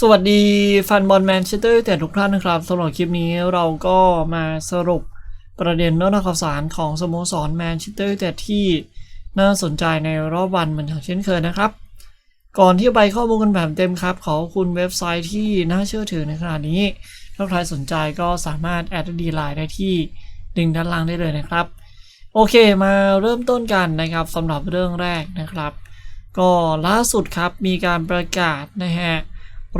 สวัสดีแฟนบอลแมนเชสเตอร์แต่ทุกท่านนะครับสำหรับคลิปนี้เราก็มาสรุปประเด็นเรื่องข่าวสารของสโมสรแมนเชสเตอร์แต่ที่น่าสนใจในรอบวันเหมือนเช่นเคยนะครับ ก่อนที่จะไปข้อมูลกันแบบเต็มครับ ขอคุณเว็บไซต์ที่น่าเชื่อถือในขณะนี้ ถ้าใครสนใจก็สามารถแอดดีไลน์ได้ที่ลิงด้านล่างได้เลยนะครับ โอเคมาเริ่มต้นกันนะครับสำหรับเรื่องแรกนะครับ ก็ล่าสุดครับมีการประกาศนะฮะ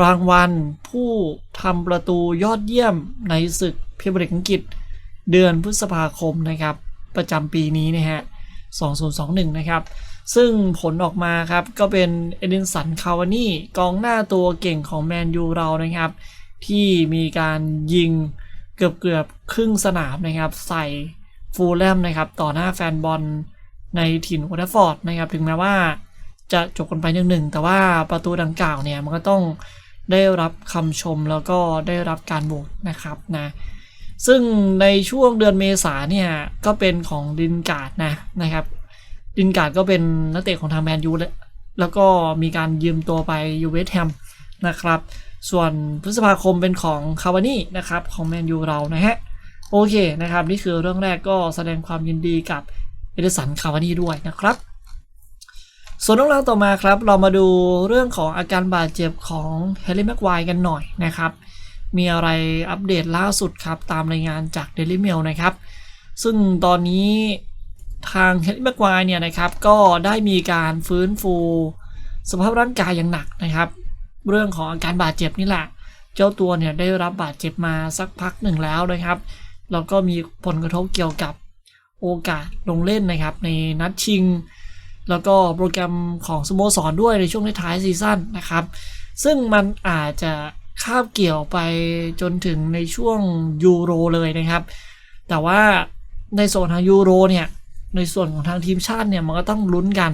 รางวัล ผู้ทำประตูยอดเยี่ยมในศึกพรีเมียร์ลีกอังกฤษ เดือนพฤษภาคมนะครับ ประจำปีนี้นะฮะ 2021 นะครับ ซึ่งผลออกมาครับ ก็เป็นเอดินสันคาวานี่กองหน้าตัวเก่งของแมนยูเรานะครับ ที่มีการยิงเกือบเกือบครึ่งสนามนะครับ ใส่ฟูลแลมนะครับ ต่อหน้าแฟนบอลในถิ่นโอลด์แทรฟฟอร์ดนะครับ ถึงแม้ว่าจะจบกันไปหนึ่งหนึ่งแต่ว่าประตูดังกล่าวเนี่ยมันก็ต้อง ได้รับคำชมแล้วก็ได้รับการโหวตนะครับนะซึ่งในช่วงเดือนเมษาเนี่ยก็เป็นของดินการ์ดนะนะครับ ดินการ์ดก็เป็นนักเตะของทางแมนยูแล้วแล้วก็มีการยืมตัวไปยูเวสแฮมนะครับ ส่วนพฤษภาคมเป็นของคาวานี่นะครับของแมนยูเรานะฮะโอเคนะครับ นี่คือเรื่องแรกก็แสดงความยินดีกับเอเดสันคาวานี่ด้วยนะครับ ส่วนเรื่องราวต่อมาครับ เรามาดูเรื่องของอาการบาดเจ็บของแฮร์รี่แม็กไวกันหน่อยนะครับ มีอะไรอัปเดตล่าสุดครับ ตามรายงานจาก Daily Mail นะครับ ซึ่งตอนนี้ทางแฮร์รี่แม็กไวเนี่ยนะครับ ก็ได้มีการฟื้นฟูสภาพร่างกายอย่างหนักนะครับ เรื่องของอาการบาดเจ็บนี่แหละ เจ้าตัวเนี่ยได้รับบาดเจ็บมาสักพักหนึ่งแล้วนะครับ แล้วก็มีผลกระทบเกี่ยวกับโอกาสลงเล่นนะครับ ในนัดชิง แล้วก็โปรแกรมของสโมสรด้วยในช่วงท้ายซีซั่นนะครับ ซึ่งมันอาจจะคาบเกี่ยวไปจนถึงในช่วงยูโรเลยนะครับ แต่ว่าในส่วนทางยูโรเนี่ย ในส่วนของทางทีมชาติเนี่ยมันก็ต้องลุ้นกัน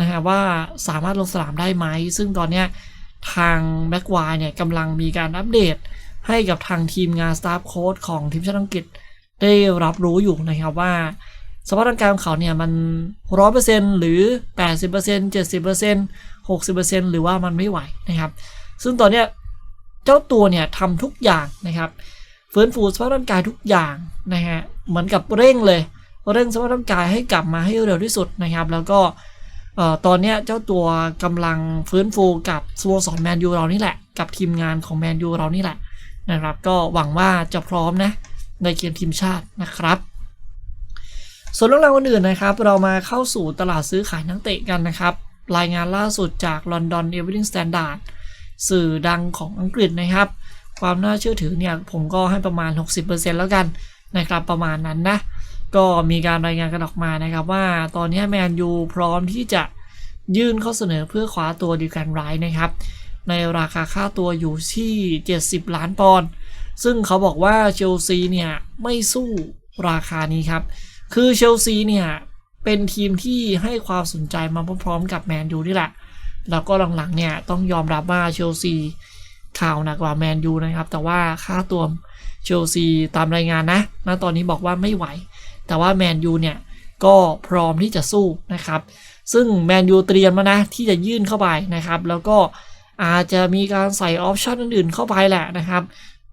นะฮะว่าสามารถลงสนามได้ไหม ซึ่งตอนเนี้ยทางแบ็กวายเนี่ยกำลังมีการอัปเดตให้กับทางทีมงานสตาฟโค้ดของทีมชาติอังกฤษได้รับรู้อยู่นะครับว่า สภาพร่างกายของเขาเนี่ยมันร้อยเปอร์เซ็นต์หรือแปดสิบเปอร์เซ็นต์เจ็ดสิบเปอร์เซ็นต์หกสิบเปอร์เซ็นต์หรือว่ามันไม่ไหวนะครับ ซึ่งตอนเนี้ยเจ้าตัวเนี่ยทำทุกอย่างนะครับฟื้นฟูสภาพร่างกายทุกอย่างนะฮะเหมือนกับเร่งเลย เร่งสภาพร่างกายให้กลับมาให้เร็วที่สุดนะครับ แล้วก็ตอนเนี้ยเจ้าตัวกำลังฟื้นฟูกับสโมสรแมนยูเรานี่แหละ กับทีมงานของแมนยูเรานี่แหละนะครับ ก็หวังว่าจะพร้อมนะในเกมทีมชาตินะครับ ส่วนเรื่องราวอื่นๆนะครับ เรามาเข้าสู่ตลาดซื้อขายนักเตะกันนะครับ รายงานล่าสุดจาก London Evening Standard สื่อดังของอังกฤษนะครับ ความน่าเชื่อถือเนี่ยผมก็ให้ประมาณ 60%แล้วกันนะครับประมาณนั้นนะ ก็มีการรายงานกันออกมานะครับว่าตอนนี้แมนยูพร้อมที่จะยื่นข้อเสนอเพื่อคว้าตัวดิวกันไรท์นะครับ ในราคาค่าตัวอยู่ที่ 70 ล้านปอนด์ซึ่งเขาบอกว่าเชลซีเนี่ยไม่สู้ราคานี้ครับ คือเชลซีเนี่ย เป็นทีมที่ให้ความสนใจมาพร้อมๆกับแมนยูนี่แหละ แล้วก็หลังๆเนี่ยต้องยอมรับว่าเชลซีข่าวหนักกว่าแมนยูนะครับ แต่ว่าค่าตัวเชลซีตามรายงานนะณตอนนี้บอกว่าไม่ไหว แต่ว่าแมนยูเนี่ยก็พร้อมที่จะสู้นะครับ ซึ่งแมนยูเตรียมมานะที่จะยื่นเข้าไปนะครับ แล้วก็อาจจะมีการใส่ออปชั่นอื่นๆเข้าไปแหละนะครับ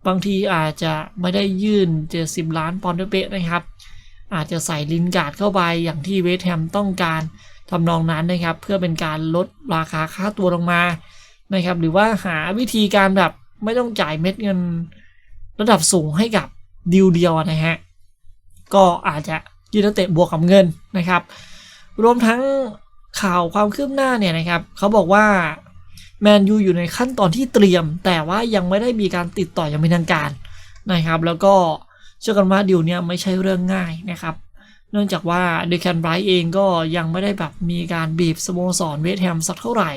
บางทีอาจจะไม่ได้ยื่น 70 ล้านปอนด์เป๊ะนะครับ อาจจะใส่ลินการ์ดเข้าไปอย่างที่เวสต์แฮมต้องการทำนองนั้นนะครับ เพื่อเป็นการลดราคาค่าตัวลงมานะครับ หรือว่าหาวิธีการแบบไม่ต้องจ่ายเม็ดเงินระดับสูงให้กับดีลเดียวนะฮะ ก็อาจจะยืนเตะบวกกับเงินนะครับ รวมทั้งข่าวความคืบหน้าเนี่ยนะครับเขาบอกว่าแมนยูอยู่ในขั้นตอนที่เตรียม แต่ว่ายังไม่ได้มีการติดต่ออย่างเป็นทางการนะครับ แล้วก็ เชื่อกันว่าดิวเนี่ยไม่ใช่เรื่องง่ายนะครับ เนื่องจากว่าเดคันไบรท์เองก็ยังไม่ได้แบบมีการบีบสโมสรเวสต์แฮมสักเท่าไหร่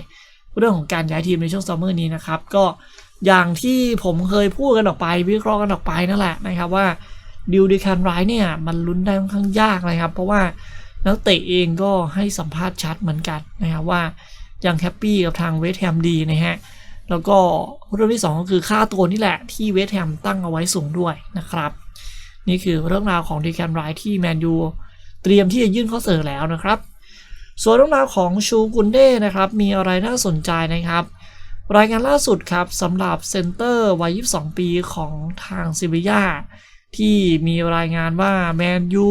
เรื่องของการย้ายทีมในช่วงซัมเมอร์นี้นะครับ ก็อย่างที่ผมเคยพูดกันออกไป วิเคราะห์กันออกไปนั่นแหละนะครับว่าดิวเดคันไบรท์เนี่ยมันลุ้นได้ค่อนข้างยากนะครับ เพราะว่านักเตะเองก็ให้สัมภาษณ์ชัดเหมือนกันนะครับว่ายังแฮปปี้กับทางเวสต์แฮมดีนะฮะแล้วก็เรื่องที่ 2 ก็คือค่าตัวนี่แหละที่เวสต์แฮมตั้งเอาไว้สูงด้วยนะครับ นี่คือเรื่องราวของดีแคนไรที่แมนยูเตรียมที่จะยื่นข้อเสนอแล้วนะครับ ส่วนเรื่องราวของชูกุนเด้นะครับ มีอะไรน่าสนใจนะครับ รายงานล่าสุดครับสำหรับเซนเตอร์วัย 22 ปีของทางซิบิยาที่มีรายงานว่าแมนยู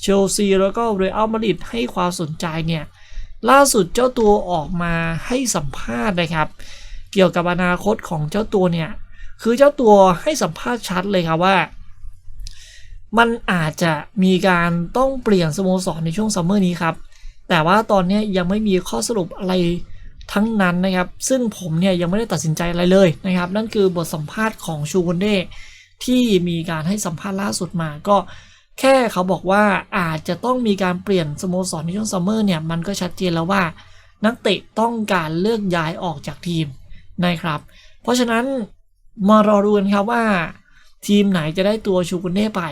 เชลซีแล้วก็เรอัลมาดริดให้ความสนใจเนี่ย ล่าสุดเจ้าตัวออกมาให้สัมภาษณ์นะครับ เกี่ยวกับอนาคตของเจ้าตัวเนี่ย คือเจ้าตัวให้สัมภาษณ์ชัดเลยครับว่า มันอาจจะมีการต้องเปลี่ยนสโมสรในช่วงซัมเมอร์นี้ครับ แต่ว่าตอนนี้ยังไม่มีข้อสรุปอะไรทั้งนั้นนะครับ ซึ่งผมเนี่ยยังไม่ได้ตัดสินใจอะไรเลยนะครับ นั่นคือบทสัมภาษณ์ของชูกุนเดที่มีการให้สัมภาษณ์ล่าสุดมาก็แค่เขาบอกว่าอาจจะต้องมีการเปลี่ยนสโมสรในช่วงซัมเมอร์เนี่ยมันก็ชัดเจนแล้วว่านักเตะต้องการเลือกย้ายออกจากทีมนะครับ เพราะฉะนั้นมารอดูกันครับว่า ทีมไหนจะได้ตัวชูกุนเน่ไป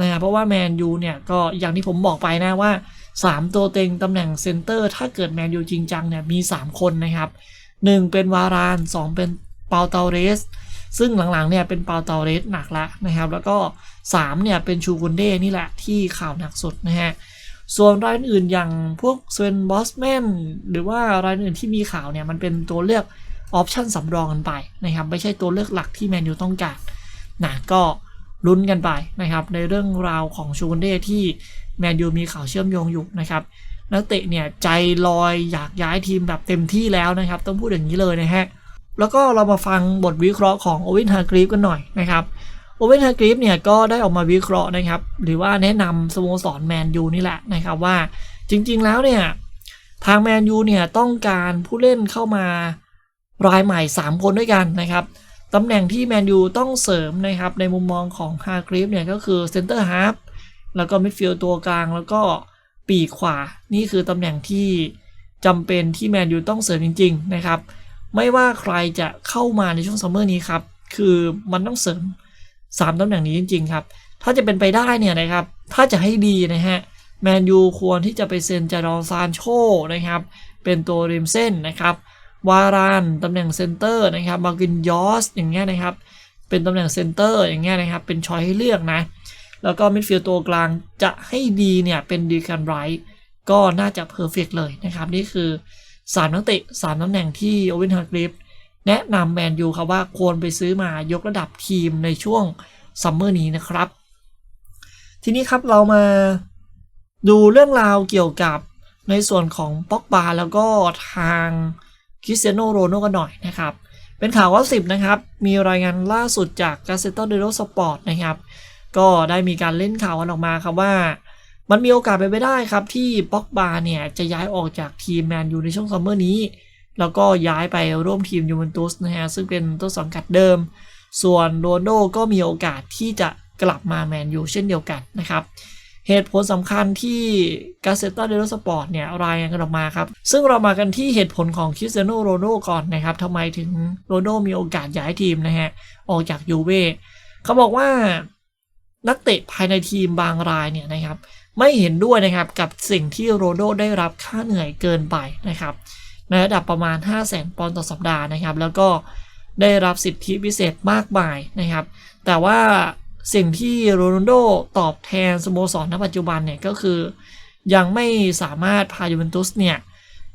นะเพราะว่าแมนยูเนี่ยก็อย่างที่ผมบอกไปนะว่า 3 ตัวเต็งตำแหน่งเซนเตอร์ ถ้าเกิดแมนยูจริงจังเนี่ยมี 3 คนนะครับ 1 เป็นวาราน 2 เป็นเปาเตาเรส ซึ่งหลังๆเนี่ยเป็นเปาเตาเรสหนักละนะครับ แล้วก็ 3 เนี่ยเป็นชูกุนเด้นี่แหละที่ข่าวหนักสุดนะฮะส่วนรายอื่นอย่างพวกเซนบอสแมนหรือว่ารายอื่นที่มีข่าวเนี่ยมันเป็นตัวเลือกออปชันสำรองกันไปนะครับไม่ใช่ตัวเลือกหลักที่แมนยูต้องการนะก็ ลุ้นกันไปนะครับ ในเรื่องราวของชูนเดที่แมนยูมีข่าวเชื่อมโยงอยู่นะครับนักเตะเนี่ยใจลอยอยากย้ายทีมแบบเต็มที่แล้วนะครับ ต้องพูดอย่างนี้เลยนะฮะแล้วก็เรามาฟังบทวิเคราะห์ของโอเวนฮากรีฟกันหน่อยนะครับโอเวนฮากรีฟเนี่ยก็ได้ออกมาวิเคราะห์นะครับ หรือว่าแนะนำสโมสรแมนยูนี่แหละนะครับว่าจริงๆแล้วเนี่ยทางแมนยูเนี่ยต้องการผู้เล่นเข้ามารายใหม่ 3 คนด้วยกันนะครับ ตำแหน่งที่แมนยูต้องเสริมนะครับ ในมุมมองของฮากรีฟเนี่ยก็คือเซนเตอร์ฮาร์ฟแล้วก็มิดฟิลด์ตัวกลาง แล้วก็ปีกขวา นี่คือตำแหน่งที่จำเป็นที่แมนยูต้องเสริมจริง ๆ นะครับ ไม่ว่าใครจะเข้ามาในช่วงซัมเมอร์นี้ครับ คือมันต้องเสริม 3ตำแหน่งนี้จริง ๆ ครับ ถ้าจะเป็นไปได้เนี่ยนะครับ ถ้าจะให้ดีนะฮะแมนยูควรที่จะไปเซ็นจารอนซานโชนะครับ เป็นตัวริมเส้นนะครับ วารานตำแหน่งเซนเตอร์นะครับมากินยอสอย่างเงี้ยนะครับ เป็นตำแหน่งเซนเตอร์อย่างเงี้ยนะครับ เป็นชอยให้เลือกนะ แล้วก็มิดฟิลด์ตัวกลางจะให้ดีเนี่ยเป็นดีคันไรท์ก็น่าจะเพอร์เฟกเลยนะครับ นี่คือสามนักเตะสามตำแหน่งที่โอเวนฮาร์กริฟแนะนำแมนยูครับว่าควรไปซื้อมายกระดับทีมในช่วงซัมเมอร์นี้นะครับ ทีนี้ครับเรามาดูเรื่องราวเกี่ยวกับในส่วนของป็อกบาแล้วก็ทาง คริสเตียโนโรนัลกันหน่อยนะครับ เป็นข่าวว่าสิบนะครับ มีรายงานล่าสุดจากกาเซต o เดโ o สปอร์ตนะครับ ก็ได้มีการเล่นข่าวกันออกมาครับว่า มันมีโอกาสเป็นไปได้ครับ ที่ป็อกบาเนี่ย จะย้ายออกจากทีมแมนยูในช่วงซัมเมอร์นี้ แล้วก็ย้ายไปร่วมทีมยูเวนตุสนะฮะซึ่งเป็นต้นสังกัดเดิม ส่วนโรนโดก็มีโอกาสที่จะกลับมาแมนยูเช่นเดียวกันนะครับ เหตุผลสำคัญที่กาเซต a เดโ o สปอร์ตเนี่ยรายงานกันออกมาครับ ซึ่งเรามากันที่เหตุผลของคริสเตียโนโรนัลโดก่อนนะครับทำไมถึงโรนัลโดมีโอกาสย้ายทีมนะฮะ ออกจากยูเว่เขาบอกว่านักเตะภายในทีมบางรายเนี่ยนะครับ ไม่เห็นด้วยนะครับกับสิ่งที่โรนัลโดได้รับค่าเหนื่อยเกินไปนะครับในระดับประมาณ 5 0 0 0 0 0ปอนด์ต่อสัปดาห์นะครับ แล้วก็ได้รับสิทธิพิเศษมากมายนะครับ แต่ว่า สิ่งที่โรนัลโดตอบแทนสโมสรณปัจจุบันเนี่ยก็คือ ยังไม่สามารถพายูเวนตุสเนี่ย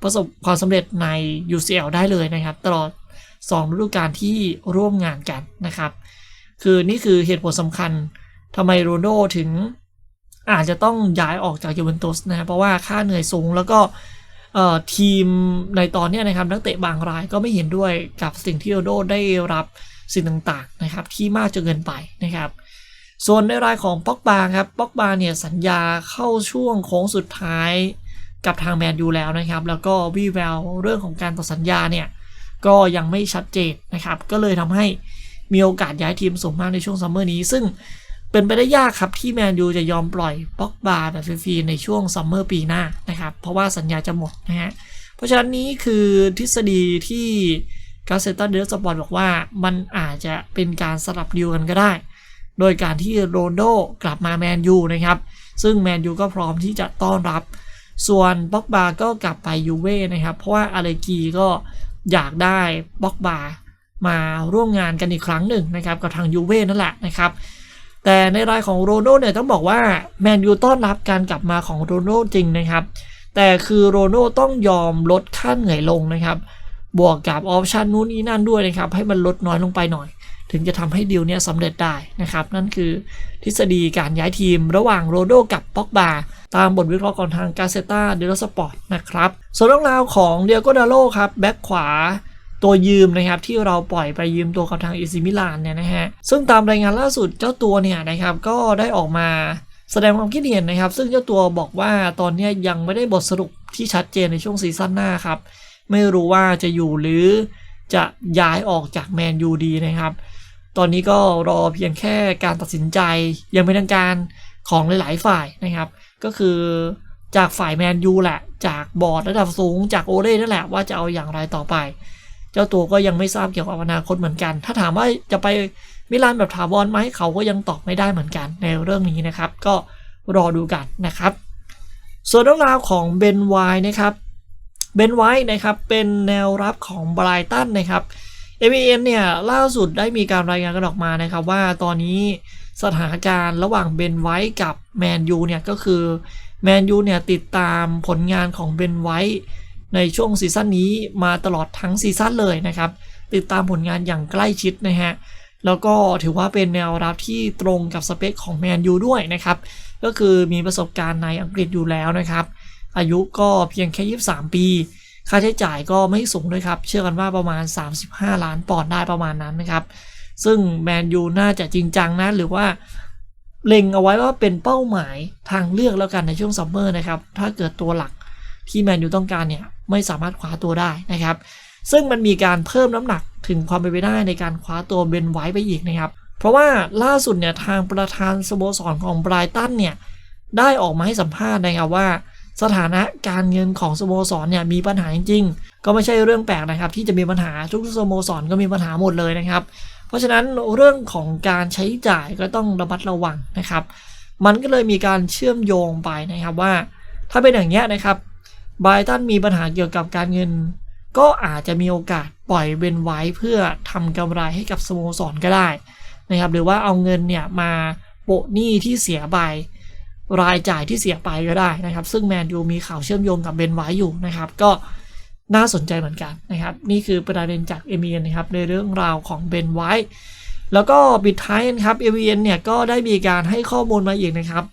ประสบความสำเร็จใน UCL ได้เลยนะครับ ตลอด 2 ฤดูกาลที่ร่วมงานกันนะครับ คือนี่คือเหตุผลสำคัญทำไมโรนัลโดถึงอาจจะต้องย้ายออกจากยูเวนตุสนะเพราะว่าค่าเหนื่อยสูงแล้วก็ทีมในตอนนี้นะครับนักเตะบางรายก็ไม่เห็นด้วยกับสิ่งที่โรนโดได้รับสิ่งต่างๆนะครับที่มากจนเกินไปนะครับ ส่วนในรายของป็อกบาครับป็อกบาเนี่ยสัญญาเข้าช่วงโค้งสุดท้ายกับทางแมนยูแล้วนะครับ แล้วก็วีแววเรื่องของการต่อสัญญาเนี่ยก็ยังไม่ชัดเจนนะครับ ก็เลยทำให้มีโอกาสย้ายทีมสูงมากในช่วงซัมเมอร์นี้ ซึ่งเป็นไปได้ยากครับที่แมนยูจะยอมปล่อยป็อกบาแบบฟรีๆในช่วงซัมเมอร์ปีหน้านะครับ เพราะว่าสัญญาจะหมดนะฮะ เพราะฉะนั้นนี้คือทฤษฎีที่กาเซตันเดลสปอร์ตบอกว่ามันอาจจะเป็นการสลับดิวกันก็ได้ โดยการที่โรนโดกลับมาแมนยูนะครับ ซึ่งแมนยูก็พร้อมที่จะต้อนรับ ส่วนบ็อกบาก็กลับไปยูเว่นะครับ เพราะว่าอาเลกีก็อยากได้บ็อกบามาร่วมงานกันอีกครั้งหนึ่งนะครับกับทางยูเว่นั่นแหละนะครับแต่ในรายของโรนัลเนี่ยต้องบอกว่าแมนยูต้อนรับการกลับมาของโรนัลจริงนะครับ แต่คือโรนัลต้องยอมลดค่าเหนื่อยลงนะครับ บวกกับออปชันนู้นนี่นั่นด้วยนะครับ ให้มันลดน้อยลงไปหน่อย ถึงจะทำให้ดีลเนี้ยสำเร็จได้นะครับ นั่นคือทฤษฎีการย้ายทีมระหว่างโรโดกับป็อกบาตามบทวิเคราะห์ของทางกาเซตาเดลสปอร์ตนะครับส่วนเรื่องราวของเดียโกดาโลครับแบ็คขวาตัวยืมนะครับที่เราปล่อยไปยืมตัวกับทางอิซิมิลานเนี่ยนะฮะซึ่งตามรายงานล่าสุดเจ้าตัวเนี่ยนะครับก็ได้ออกมาแสดงความคิดเห็นนะครับ ซึ่งเจ้าตัวบอกว่าตอนนี้ยังไม่ได้บทสรุปที่ชัดเจนในช่วงซีซั่นหน้าครับ ไม่รู้ว่าจะอยู่หรือจะย้ายออกจากแมนยูดีนะครับ ตอนนี้ก็รอเพียงแค่การตัดสินใจยังเป็นทางการของหลาย ๆ ฝ่ายนะครับ ก็คือจากฝ่ายแมนยูแหละ จากบอร์ดระดับสูงจากโอเล่นั่นแหละว่าจะเอาอย่างไรต่อไป เจ้าตัวก็ยังไม่ทราบเกี่ยวกับอนาคตเหมือนกัน ถ้าถามว่าจะไปมิลานแบบถาวรไหมเขาก็ยังตอบไม่ได้เหมือนกันในเรื่องนี้นะครับ ก็รอดูกันนะครับ ส่วนเรื่องราวของเบนไวนะครับเบนไวนะครับเป็นแนวรับของไบรตันนะครับ a b n เนี่ยล่าสุดได้มีการรายงานกันออกมานะครับว่าตอนนี้สถานการณ์ระหว่างเบนไวท์กับแมนยูเนี่ยก็คือแมนยูเนี่ยติดตามผลงานของเบนไวท์ในช่วงซีซั่นนี้มาตลอดทั้งซีซั่นเลยนะครับ ติดตามผลงานอย่างใกล้ชิดนะฮะแล้วก็ถือว่าเป็นแนวรับที่ตรงกับสเปคของแมนยูด้วยนะครับ ก็คือมีประสบการณ์ในอังกฤษอยู่แล้วนะครับ อายุก็เพียงแค่ 23 ปี ค่าใช้จ่ายก็ไม่สูงด้วยครับ เชื่อกันว่าประมาณ 35 ล้านปอนด์ได้ประมาณนั้นนะครับ ซึ่งแมนยูน่าจะจริงจังนะ หรือว่าเล็งเอาไว้ว่าเป็นเป้าหมายทางเลือกแล้วกันในช่วงซัมเมอร์นะครับ ถ้าเกิดตัวหลักที่แมนยูต้องการเนี่ย ไม่สามารถคว้าตัวได้นะครับ ซึ่งมันมีการเพิ่มน้ำหนักถึงความเป็นไปได้ในการคว้าตัวเบนไว้ไปอีกนะครับ เพราะว่าล่าสุดเนี่ยทางประธานสโมสรของไบรตันเนี่ยได้ออกมาให้สัมภาษณ์นะครับว่า สถานะการเงินของสโมสรเนี่ยมีปัญหาจริงๆ ก็ไม่ใช่เรื่องแปลกนะครับ ที่จะมีปัญหาทุกสโมสรก็มีปัญหาหมดเลยนะครับ เพราะฉะนั้นเรื่องของการใช้จ่ายก็ต้องระมัดระวังนะครับ มันก็เลยมีการเชื่อมโยงไปนะครับว่า ถ้าเป็นอย่างเงี้นะครับไบรตันมีปัญหาเกี่ยวกับการเงิน ก็อาจจะมีโอกาสปล่อยเบนไว้เพื่อทำกำไรให้กับสโมสรก็ได้นะครับ หรือว่าเอาเงินเนี่ยมาโปะหนี้ที่เสียไป รายจ่ายที่เสียไปก็ได้นะครับ ซึ่งแมนยูมีข่าวเชื่อมโยงกับเบนไว้อยู่นะครับ ก็น่าสนใจเหมือนกันนะครับ นี่คือประเด็นจากเอเมียนนะครับในเรื่องราวของเบนไว้แล้วก็ปิดท้ายนะครับเอเมียนเนี่ยก็ได้มีการให้ข้อมูลมาอีกนะครับ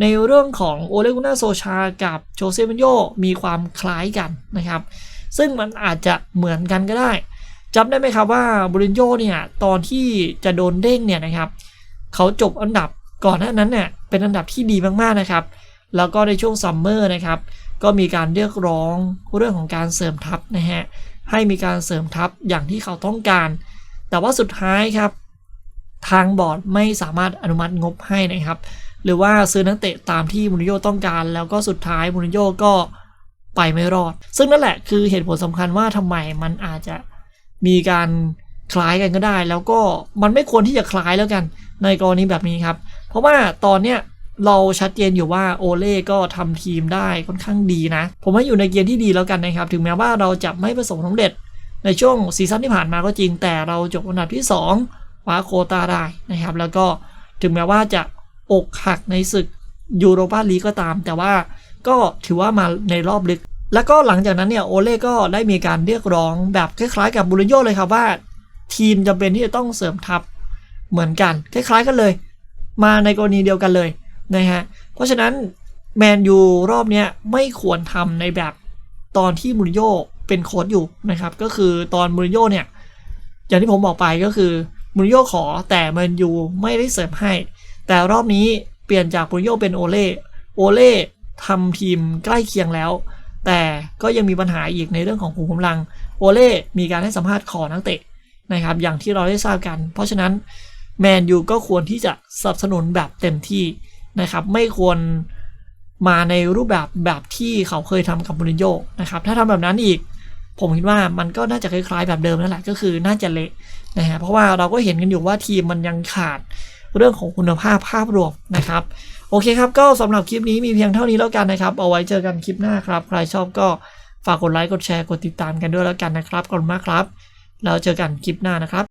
ในเรื่องของโอเลกุน่าโซชากับโจเซมินโยมีความคล้ายกันนะครับ ซึ่งมันอาจจะเหมือนกันก็ได้จำได้ไหมครับว่าบรินโยเนี่ยตอนที่จะโดนเด้งเนี่ยนะครับ เขาจบอันดับก่อนหน้านั้นเนี่ย เป็นอันดับที่ดีมากๆนะครับ แล้วก็ในช่วงซัมเมอร์นะครับ ก็มีการเรียกร้องเรื่องของการเสริมทัพนะฮะ ให้มีการเสริมทัพอย่างที่เขาต้องการ แต่ว่าสุดท้ายครับ ทางบอร์ดไม่สามารถอนุมัติงบให้นะครับ หรือว่าซื้อนักเตะตามที่มูรินโญ่ต้องการ แล้วก็สุดท้ายมูรินโญ่ก็ไปไม่รอด ซึ่งนั่นแหละคือเหตุผลสำคัญว่าทำไมมันอาจจะมีการคล้ายกันก็ได้ แล้วก็มันไม่ควรที่จะคล้ายแล้วกันในกรณีแบบนี้ครับ เพราะว่าตอนเนี้ยเราชัดเจนอยู่ว่าโอเล่ก็ทำทีมได้ค่อนข้างดีนะ ผมว่าอยู่ในเกณฑ์ที่ดีแล้วกันนะครับ ถึงแม้ว่าเราจะไม่ประสบความสำเร็จ ในช่วงซีซั่นที่ผ่านมาก็จริง แต่เราจบอันดับที่2คว้าโคตาได้นะครับ แล้วก็ถึงแม้ว่าจะอกหักในศึกยูโรปาลีกก็ตาม แต่ว่าก็ถือว่ามาในรอบลึก แล้วก็หลังจากนั้นเนี่ยโอเล่ก็ได้มีการเรียกร้องแบบคล้ายๆกับบูริโญ่เลยครับว่า ทีมจำเป็นที่จะต้องเสริมทัพเหมือนกัน คล้ายๆกันเลย มาในกรณีเดียวกันเลยนะฮะ เพราะฉะนั้นแมนยูรอบเนี้ยไม่ควรทำในแบบตอนที่มูริโญ่เป็นโค้ชอยู่นะครับ ก็คือตอนมูริโญ่เนี่ย อย่างที่ผมบอกไปก็คือมูริโญ่ขอแต่แมนยูไม่ได้เสริมให้ แต่รอบนี้เปลี่ยนจากมูริโญ่เป็นโอเล่โอเล่ทำทีมใกล้เคียงแล้ว แต่ก็ยังมีปัญหาอีกในเรื่องของขุมกำลังโอเล่มีการให้สัมภาษณ์ขอนักเตะนะครับ อย่างที่เราได้ทราบกัน เพราะฉะนั้น แมนยูก็ควรที่จะสนับสนุนแบบเต็มที่นะครับ ไม่ควรมาในรูปแบบแบบที่เขาเคยทำกับมูรินโญ่นะครับ ถ้าทำแบบนั้นอีก ผมคิดว่ามันก็น่าจะคล้ายๆแบบเดิมนั่นแหละก็คือน่าจะเละนะฮะเพราะว่าเราก็เห็นกันอยู่ว่าทีมมันยังขาดเรื่องของคุณภาพภาพรวมนะครับ โอเคครับ ก็สำหรับคลิปนี้มีเพียงเท่านี้แล้วกันนะครับ เอาไว้เจอกันคลิปหน้าครับ ใครชอบก็ฝากกดไลค์กดแชร์กดติดตามกันด้วยแล้วกันนะครับขอบคุณมากครับ แล้วเจอกันคลิปหน้านะครับ